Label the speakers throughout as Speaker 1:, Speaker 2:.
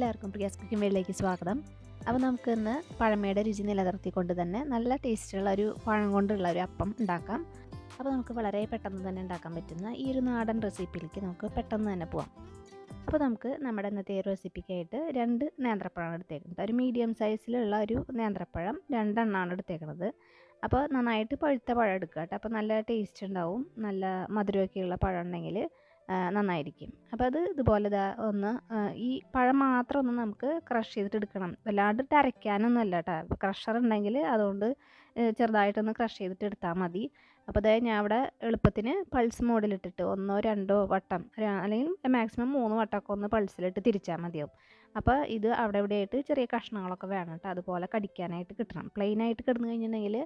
Speaker 1: എല്ലാവർക്കും പ്രിയാസ് കുക്കിംഗ് വേളിലേക്ക് സ്വാഗതം. അപ്പോൾ നമുക്ക് ഇന്ന് പഴമയുടെ രുചി നിലനിർത്തിക്കൊണ്ട് തന്നെ നല്ല ടേസ്റ്റുള്ള ഒരു പഴം കൊണ്ടുള്ള ഒരു അപ്പം ഉണ്ടാക്കാം. അപ്പോൾ നമുക്ക് വളരെ പെട്ടെന്ന് തന്നെ ഉണ്ടാക്കാൻ പറ്റുന്ന ഈ ഒരു നാടൻ റെസിപ്പിയിലേക്ക് നമുക്ക് പെട്ടെന്ന് തന്നെ പോവാം. അപ്പോൾ നമുക്ക് നമ്മുടെ ഇന്നത്തെ റെസിപ്പിക്കായിട്ട് രണ്ട് നേന്ത്രപ്പഴം എടുത്തേക്കുന്നത്. ഒരു മീഡിയം സൈസിലുള്ള ഒരു നേന്ത്രപ്പഴം രണ്ടെണ്ണമാണ് എടുത്തേക്കുന്നത് അപ്പോൾ നന്നായിട്ട് പഴുത്ത പഴം എടുക്കുക കേട്ടോ. അപ്പോൾ നല്ല ടേസ്റ്റ് ഉണ്ടാവും. നല്ല മധുരമൊക്കെയുള്ള പഴം ഉണ്ടെങ്കിൽ നന്നായിരിക്കും. അപ്പോൾ അത് ഇതുപോലെ ഒന്ന് ഈ പഴം മാത്രം ഒന്ന് നമുക്ക് ക്രഷ് ചെയ്തിട്ട് എടുക്കണം. വല്ലാണ്ട് അരയ്ക്കാനൊന്നും അല്ല കേട്ടോ ക്രഷർ ഉണ്ടെങ്കിൽ അതുകൊണ്ട് ചെറുതായിട്ടൊന്ന് ക്രഷ് ചെയ്തിട്ട് എടുത്താൽ മതി. അപ്പോൾ അതായത് ഞാൻ അവിടെ എളുപ്പത്തിന് പൾസ് മോഡിലിട്ടിട്ട് ഒന്നോ രണ്ടോ വട്ടം അല്ലെങ്കിൽ മാക്സിമം മൂന്ന് വട്ടമൊക്കെ ഒന്ന് പൾസിലിട്ട് തിരിച്ചാൽ മതിയാവും. അപ്പോൾ ഇത് അവിടെ ഇവിടെ ആയിട്ട് ചെറിയ കഷ്ണങ്ങളൊക്കെ വേണം കേട്ടോ അതുപോലെ കടിക്കാനായിട്ട് കിട്ടണം. പ്ലെയിൻ ആയിട്ട് കിടന്നു കഴിഞ്ഞിട്ടുണ്ടെങ്കിൽ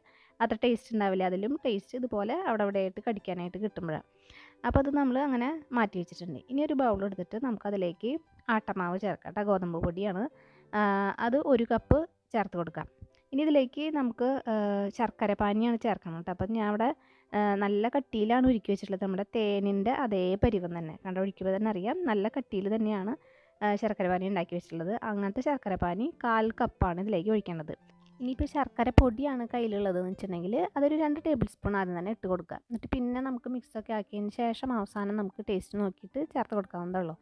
Speaker 1: അത്ര ടേസ്റ്റ് ഉണ്ടാവില്ല. അതിലും ടേസ്റ്റ് ഇതുപോലെ അവിടെ ഇവിടെ ആയിട്ട് കടിക്കാനായിട്ട് കിട്ടുമ്പോഴാണ് അപ്പോൾ അത് നമ്മൾ അങ്ങനെ മാറ്റി വെച്ചിട്ടുണ്ട്. ഇനി ഒരു ബൗൾ എടുത്തിട്ട് നമുക്കതിലേക്ക് ആട്ടമാവ് ചേർക്കാം കേട്ടോ ഗോതമ്പ് പൊടിയാണ്. അത് ഒരു കപ്പ് ചേർത്ത് കൊടുക്കാം. ഇനി ഇതിലേക്ക് നമുക്ക് ശർക്കര പാനിയാണ് ചേർക്കണം കേട്ടോ. അപ്പം ഞാൻ അവിടെ നല്ല കട്ടിയിലാണ് ഉരുക്കി വെച്ചിട്ടുള്ളത്. നമ്മുടെ തേനിന്റെ അതേ പരിവം തന്നെ. കണ്ട ഒഴിക്കുമ്പോൾ തന്നെ അറിയാം. നല്ല കട്ടിയിൽ തന്നെയാണ് ശർക്കര പാനി ഉണ്ടാക്കി വെച്ചിട്ടുള്ളത്. അങ്ങനത്തെ ശർക്കര പാനി കാൽ കപ്പാണ് ഇതിലേക്ക് ഒഴിക്കേണ്ടത്. ഇനിയിപ്പോൾ ശർക്കര പൊടിയാണ് കയ്യിലുള്ളത് എന്ന് വെച്ചിട്ടുണ്ടെങ്കിൽ അതൊരു രണ്ട് ടേബിൾ സ്പൂൺ ആദ്യം തന്നെ ഇട്ട് കൊടുക്കുക. എന്നിട്ട് പിന്നെ നമുക്ക് മിക്സൊക്കെ ആക്കിയതിന് ശേഷം അവസാനം നമുക്ക് ടേസ്റ്റ് നോക്കിയിട്ട് ചേർത്ത് കൊടുക്കാവുന്നതുള്ളൂ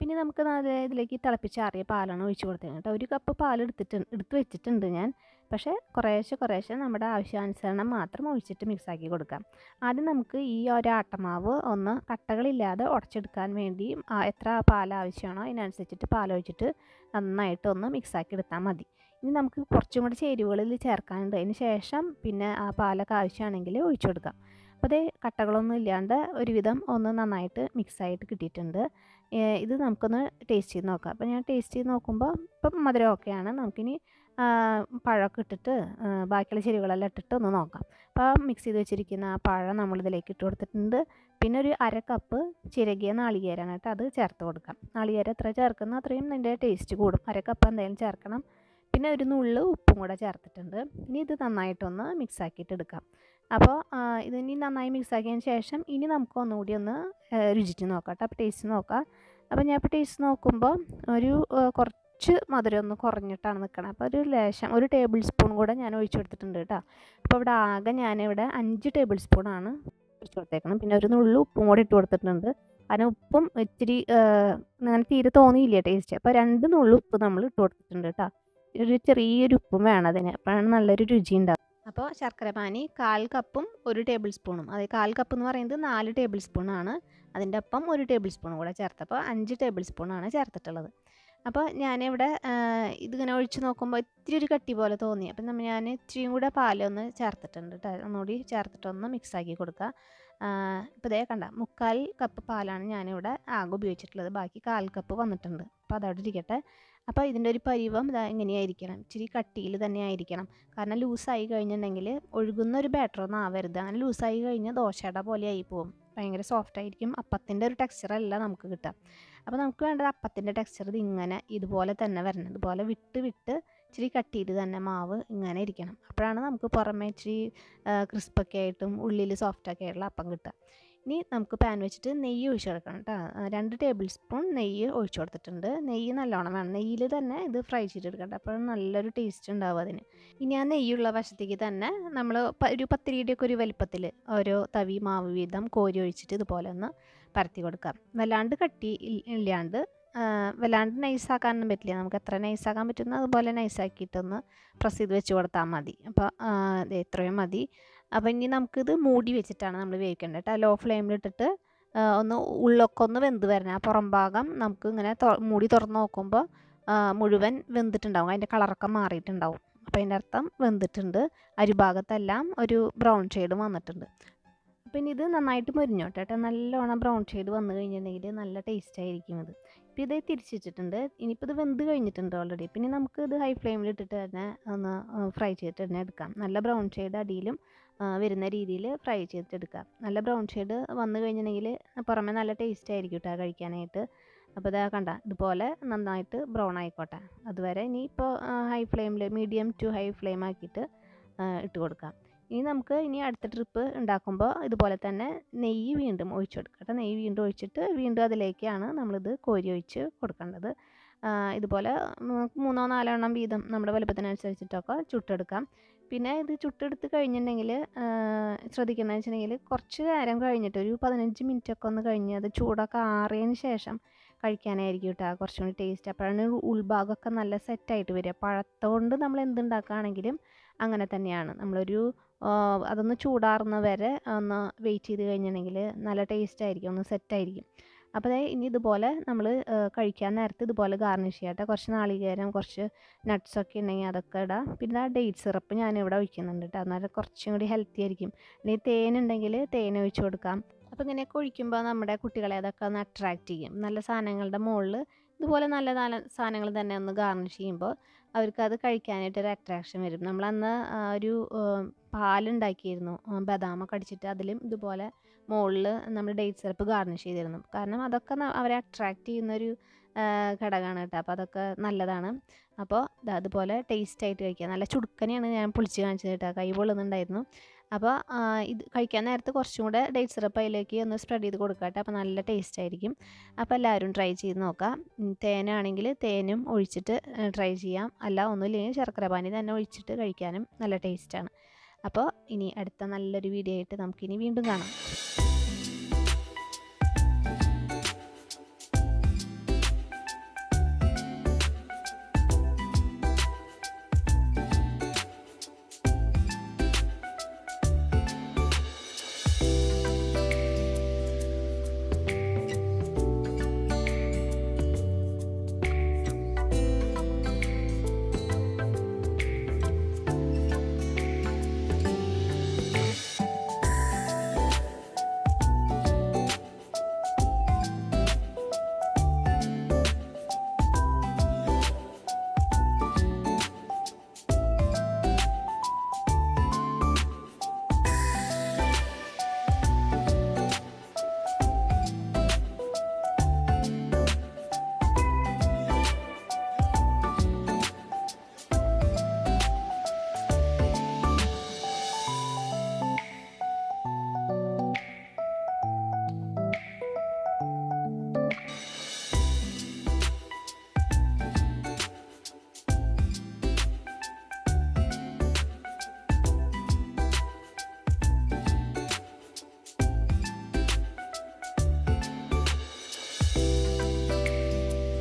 Speaker 1: പിന്നെ നമുക്ക് നല്ല ഇതിലേക്ക് തിളപ്പിച്ചാറിയ പാലാണ് ഒഴിച്ച് കൊടുത്തത് കേട്ടോ. ഒരു കപ്പ് പാൽ എടുത്തിട്ട് എടുത്ത് വെച്ചിട്ടുണ്ട് ഞാൻ. പക്ഷേ കുറേശ്ശെ കുറേശ്ശെ നമ്മുടെ ആവശ്യാനുസരണം മാത്രം ഒഴിച്ചിട്ട് മിക്സാക്കി കൊടുക്കാം. ആദ്യം നമുക്ക് ഈ ഒരു ആട്ടമാവ് ഒന്ന് കട്ടകളില്ലാതെ ഉടച്ചെടുക്കാൻ വേണ്ടി എത്ര പാൽ ആവശ്യമാണോ അതിനനുസരിച്ചിട്ട് പാൽ ഒഴിച്ചിട്ട് നന്നായിട്ട് ഒന്ന് മിക്സാക്കി എടുത്താൽ മതി. ഇനി നമുക്ക് കുറച്ചും കൂടി ചേരുവകളിൽ ചേർക്കാനുണ്ട്. അതിന് ശേഷം പിന്നെ ആ പാലൊക്കെ ആവശ്യമാണെങ്കിൽ ഒഴിച്ചു കൊടുക്കാം. അപ്പോൾ അതേ കട്ടകളൊന്നും ഇല്ലാണ്ട് ഒരുവിധം ഒന്ന് നന്നായിട്ട് മിക്സായിട്ട് കിട്ടിയിട്ടുണ്ട്. ഇത് നമുക്കൊന്ന് ടേസ്റ്റ് ചെയ്ത് നോക്കാം. അപ്പോൾ ഞാൻ ടേസ്റ്റ് ചെയ്ത് നോക്കുമ്പോൾ ഇപ്പം മധുരം ഓക്കെയാണ് നമുക്കിനി പഴമൊക്കെ ഇട്ടിട്ട് ബാക്കിയുള്ള ചെരുവകളെല്ലാം ഇട്ടിട്ട് ഒന്ന് നോക്കാം. അപ്പോൾ മിക്സ് ചെയ്ത് വെച്ചിരിക്കുന്ന ആ പഴം നമ്മളിതിലേക്ക് ഇട്ട് കൊടുത്തിട്ടുണ്ട്. പിന്നെ ഒരു അര കപ്പ് ചിരകിയ നാളികേരാണ് കേട്ടോ അത് ചേർത്ത് കൊടുക്കാം. നാളികേര എത്ര ചേർക്കുന്നോ അത്രയും അതിന്റെ ടേസ്റ്റ് കൂടും. അര കപ്പ് എന്തായാലും ചേർക്കണം. പിന്നെ ഒരു നുള്ള് ഉപ്പും കൂടെ ചേർത്തിട്ടുണ്ട്. ഇനി ഇത് നന്നായിട്ടൊന്ന് മിക്സ് ആക്കിയിട്ട് എടുക്കാം. അപ്പോൾ ഇത് ഇനി നന്നായി മിക്സ് ആക്കിയതിന് ശേഷം ഇനി നമുക്ക് ഒന്നുകൂടി ഒന്ന് രുചിച്ച് നോക്കാം അപ്പോൾ ടേസ്റ്റ് നോക്കാം. അപ്പോൾ ഞാൻ ഇപ്പോൾ ടേസ്റ്റ് നോക്കുമ്പോൾ ഒരു കുറച്ച് മധുരം ഒന്ന് കുറഞ്ഞിട്ടാണ് നിൽക്കണം അപ്പോൾ ഒരു ലേശം ഒരു ടേബിൾ സ്പൂൺ കൂടെ ഞാൻ ഒഴിച്ചു കൊടുത്തിട്ടുണ്ട് കേട്ടോ. അപ്പോൾ ഇവിടെ ആകെ ഞാനിവിടെ അഞ്ച് ടേബിൾ സ്പൂണാണ് ഒഴിച്ചു കൊടുത്തേക്കണം. പിന്നെ ഒരു നുള്ളു ഉപ്പും കൂടെ ഇട്ട് കൊടുത്തിട്ടുണ്ട്. കാരണം ഉപ്പും ഇച്ചിരി അങ്ങനെ തീരെ തോന്നിയില്ല ടേസ്റ്റ് അപ്പോൾ രണ്ട് നുള്ളു ഉപ്പ് നമ്മൾ ഇട്ട് കൊടുത്തിട്ടുണ്ട് കേട്ടോ. ഒരു ചെറിയൊരു ഉപ്പും വേണം അതിന്. അപ്പോഴാണ് നല്ലൊരു രുചി ഉണ്ടാവും അപ്പോൾ ശർക്കര പാനി കാൽ കപ്പും ഒരു ടേബിൾ സ്പൂണും. അതായത് കാൽ കപ്പ് എന്ന് പറയുന്നത് നാല് ടേബിൾ സ്പൂണാണ് അതിന്റെ ഒപ്പം ഒരു ടേബിൾ സ്പൂണും കൂടെ ചേർത്തപ്പോൾ അഞ്ച് ടേബിൾ സ്പൂണാണ് ചേർത്തിട്ടുള്ളത്. അപ്പോൾ ഞാനിവിടെ ഇതിങ്ങനെ ഒഴിച്ച് നോക്കുമ്പോൾ ഇത്തിരി ഒരു കട്ടി പോലെ തോന്നി. അപ്പം നമ്മൾ ഞാൻ ഇത്തിരിയും കൂടെ പാലൊന്ന് ചേർത്തിട്ടുണ്ട് കേട്ടോ ഒന്നുകൂടി ചേർത്തിട്ടൊന്ന് മിക്സാക്കി കൊടുക്കുക. ഇപ്പോൾ ഇതേ കണ്ട മുക്കാൽ കപ്പ് പാലാണ് ഞാനിവിടെ ആകെ ഉപയോഗിച്ചിട്ടുള്ളത്. ബാക്കി കാൽ കപ്പ് വന്നിട്ടുണ്ട്. അപ്പോൾ അതവിടെ ഇരിക്കട്ടെ. അപ്പോൾ ഇതിന്റെ ഒരു പരിവം ഇതാ എങ്ങനെയായിരിക്കണം ഇച്ചിരി കട്ടിയിൽ തന്നെ ആയിരിക്കണം. കാരണം ലൂസായി കഴിഞ്ഞിട്ടുണ്ടെങ്കിൽ ഒഴുകുന്ന ഒരു ബാറ്റർ ഒന്നും ആവരുത്. അങ്ങനെ ലൂസായി കഴിഞ്ഞാൽ ദോശയുടെ പോലെ ആയി പോകും ഭയങ്കര സോഫ്റ്റ് ആയിരിക്കും. അപ്പത്തിന്റെ ഒരു ടെക്സ്ചർ അല്ല നമുക്ക് കിട്ടുക. അപ്പോൾ നമുക്ക് വേണ്ടത് അപ്പത്തിന്റെ ടെക്സ്ചർ ഇത് ഇങ്ങനെ ഇതുപോലെ തന്നെ വരണം. ഇതുപോലെ വിട്ട് വിട്ട് ഇച്ചിരി കട്ടിയിൽ തന്നെ മാവ് ഇങ്ങനെ ഇരിക്കണം. അപ്പോഴാണ് നമുക്ക് പുറമേ ഇച്ചിരി ക്രിസ്പൊക്കെ ആയിട്ടും ഉള്ളിൽ സോഫ്റ്റൊക്കെ ആയിട്ടുള്ള അപ്പം കിട്ടുക. ഇനി നമുക്ക് പാൻ വെച്ചിട്ട് നെയ്യ് ഒഴിച്ച് കൊടുക്കണം കേട്ടോ. രണ്ട് ടേബിൾ സ്പൂൺ നെയ്യ് ഒഴിച്ചു കൊടുത്തിട്ടുണ്ട്. നെയ്യ് നല്ലോണം വേണം. നെയ്യിൽ തന്നെ ഇത് ഫ്രൈ ചെയ്തെടുക്കട്ടെ അപ്പോൾ നല്ലൊരു ടേസ്റ്റ് ഉണ്ടാവും അതിന്. ഇനി ആ നെയ്യുള്ള വശത്തേക്ക് തന്നെ നമ്മൾ ഒരു പത്തിരിയുടെയൊക്കെ ഒരു വലിപ്പത്തിൽ ഓരോ തവി മാവ് വീതം കോരി ഒഴിച്ചിട്ട് ഇതുപോലെ ഒന്ന് പരത്തി കൊടുക്കാം. വല്ലാണ്ട് കട്ടി ഇല്ലാണ്ട് വല്ലാണ്ട് നൈസാക്കാനൊന്നും പറ്റില്ല. നമുക്ക് എത്ര നൈസാക്കാൻ പറ്റുന്നോ അതുപോലെ നൈസാക്കിയിട്ടൊന്ന് പ്രസ് ചെയ്ത് വെച്ച് കൊടുത്താൽ മതി. അപ്പോൾ എത്രയും മതി. അപ്പോൾ ഇനി നമുക്കിത് മൂടി വെച്ചിട്ടാണ് നമ്മൾ വേവിക്കേണ്ടത് കേട്ടോ. ലോ ഫ്ലെയിമിലിട്ടിട്ട് ഒന്ന് ഉള്ളൊക്കെ ഒന്ന് വെന്ത് വരണം. ആ പുറം ഭാഗം നമുക്ക് ഇങ്ങനെ മൂടി തുറന്ന് നോക്കുമ്പോൾ മുഴുവൻ വെന്തിട്ടുണ്ടാവും. അതിന്റെ കളറൊക്കെ മാറിയിട്ടുണ്ടാവും. അപ്പോൾ അതിന്റെ അർത്ഥം വെന്തിട്ടുണ്ട്. അരിഭാഗത്തെല്ലാം ഒരു ബ്രൗൺ ഷെയ്ഡ് വന്നിട്ടുണ്ട്. ഇനി ഇത് നന്നായിട്ട് മുരിഞ്ഞോട്ടെ കേട്ടോ. നല്ലോണം ബ്രൗൺ ഷെയ്ഡ് വന്നു കഴിഞ്ഞിട്ടുണ്ടെങ്കിൽ നല്ല ടേസ്റ്റ് ആയിരിക്കും ഇത്. ഇപ്പോൾ ഇത് തിരിച്ച് വെച്ചിട്ടുണ്ട് ഇനിയിപ്പോൾ ഇത് വെന്ത് കഴിഞ്ഞിട്ടുണ്ട് ഓൾറെഡി പിന്നെ നമുക്ക് ഇത് ഹൈ ഫ്ലെയിമിൽ ഇട്ടിട്ട് തന്നെ ഒന്ന് ഫ്രൈ ചെയ്തിട്ട് തന്നെ എടുക്കാം. നല്ല ബ്രൗൺ ഷെയ്ഡ് അടിയിലും വരുന്ന രീതിയിൽ ഫ്രൈ ചെയ്തിട്ടെടുക്കാം നല്ല ബ്രൗൺ ഷെയ്ഡ് വന്നു കഴിഞ്ഞിട്ടുണ്ടെങ്കിൽ പുറമെ നല്ല ടേസ്റ്റ് ആയിരിക്കും കേട്ടോ കഴിക്കാനായിട്ട്. അപ്പോൾ ഇതാ കണ്ട ഇതുപോലെ നന്നായിട്ട് ബ്രൗൺ ആയിക്കോട്ടെ. അതുവരെ ഇനിയിപ്പോൾ ഹൈ ഫ്ലെയിമിൽ മീഡിയം ടു ഹൈ ഫ്ലെയിം ആക്കിയിട്ട് ഇട്ട് കൊടുക്കാം. ഇനി നമുക്ക് ഇനി അടുത്ത ട്രിപ്പ് ഉണ്ടാക്കുമ്പോൾ ഇതുപോലെ തന്നെ നെയ്യ് വീണ്ടും ഒഴിച്ചു കൊടുക്കുക കേട്ടോ. നെയ്യ് വീണ്ടും ഒഴിച്ചിട്ട് വീണ്ടും അതിലേക്കാണ് നമ്മളിത് കോരി ഒഴിച്ച് കൊടുക്കേണ്ടത്. ഇതുപോലെ നമുക്ക് മൂന്നോ നാലോ എണ്ണം വീതം നമ്മുടെ വലുപ്പത്തിനനുസരിച്ചിട്ടൊക്കെ ചുട്ടെടുക്കാം. പിന്നെ ഇത് ചുട്ടെടുത്ത് കഴിഞ്ഞിട്ടുണ്ടെങ്കിൽ ശ്രദ്ധിക്കണമെന്ന് വെച്ചിട്ടുണ്ടെങ്കിൽ കുറച്ച് നേരം കഴിഞ്ഞിട്ട് ഒരു പതിനഞ്ച് മിനിറ്റ് ഒക്കെ ഒന്ന് കഴിഞ്ഞ് അത് ചൂടൊക്കെ ആറിയതിന് ശേഷം കഴിക്കാനായിരിക്കും കേട്ടോ കുറച്ചും കൂടി ടേസ്റ്റ് അപ്പോഴാണ് ഉൾഭാഗമൊക്കെ നല്ല സെറ്റായിട്ട് വരിക. പഴത്തോണ്ട് നമ്മൾ എന്തുണ്ടാക്കുകയാണെങ്കിലും അങ്ങനെ തന്നെയാണ്. നമ്മളൊരു അതൊന്ന് ചൂടാറുന്ന വരെ ഒന്ന് വെയിറ്റ് ചെയ്ത് കഴിഞ്ഞിട്ടുണ്ടെങ്കിൽ നല്ല ടേസ്റ്റ് ആയിരിക്കും ഒന്ന് സെറ്റ് ആയിരിക്കും. അപ്പോൾ ഇനി ഇതുപോലെ നമ്മൾ കഴിക്കാൻ നേരത്ത് ഇതുപോലെ ഗാർണിഷ് ചെയ്യാട്ടെ കുറച്ച് നാളികേരം കുറച്ച് നട്ട്സൊക്കെ ഉണ്ടെങ്കിൽ അതൊക്കെ ഇടാം. പിന്നെ ആ ഡേറ്റ് സിറപ്പ് ഞാനിവിടെ ഒഴിക്കുന്നുണ്ട് കേട്ടോ. എന്നാൽ കുറച്ചും കൂടി ഹെൽത്തി ആയിരിക്കും. ഇനി തേനുണ്ടെങ്കിൽ തേൻ ഒഴിച്ചു കൊടുക്കാം. അപ്പോൾ ഇങ്ങനെയൊക്കെ ഒഴിക്കുമ്പോൾ നമ്മുടെ കുട്ടികളെ അതൊക്കെ ഒന്ന് അട്രാക്റ്റ് ചെയ്യും. നല്ല സാധനങ്ങളുടെ മുകളിൽ ഇതുപോലെ നല്ല നല്ല സാധനങ്ങൾ തന്നെ ഒന്ന് ഗാർണിഷ് ചെയ്യുമ്പോൾ അവർക്ക് അത് കഴിക്കാനായിട്ടൊരു അട്രാക്ഷൻ വരും. നമ്മളന്ന് ഒരു പാലുണ്ടാക്കിയിരുന്നു. ബദാമൊക്കെ അടിച്ചിട്ട് അതിലും ഇതുപോലെ മുകളിൽ നമ്മൾ ഡേറ്റ് സിറപ്പ് ഗാർണിഷ് ചെയ്തിരുന്നു. കാരണം അതൊക്കെ അവരെ അട്രാക്റ്റ് ചെയ്യുന്നൊരു ഘടകമാണ് കേട്ടോ. അപ്പോൾ അതൊക്കെ നല്ലതാണ്. അപ്പോൾ അതുപോലെ ടേസ്റ്റ് ആയിട്ട് കഴിക്കുക. നല്ല ചുടുക്കനെയാണ് ഞാൻ പൊളിച്ച് കാണിച്ചത് കേട്ടോ. കൈ പൊള്ളുന്നുണ്ടായിരുന്നു. അപ്പോൾ ഇത് കഴിക്കാൻ നേരത്ത് കുറച്ചും കൂടെ ഡേറ്റ് സിറപ്പ് അതിലേക്ക് ഒന്ന് സ്പ്രെഡ് ചെയ്ത് കൊടുക്കുക കേട്ടോ. അപ്പോൾ നല്ല ടേസ്റ്റ് ആയിരിക്കും. അപ്പോൾ എല്ലാവരും ട്രൈ ചെയ്ത് നോക്കാം തേനാണെങ്കിൽ തേനും ഒഴിച്ചിട്ട് ട്രൈ ചെയ്യാം. അല്ല ഒന്നുമില്ലെങ്കിൽ ശർക്കര പാനി തന്നെ ഒഴിച്ചിട്ട് കഴിക്കാനും നല്ല ടേസ്റ്റാണ് അപ്പോൾ ഇനി അടുത്ത നല്ലൊരു വീഡിയോ ആയിട്ട് നമുക്കിനി വീണ്ടും കാണാം.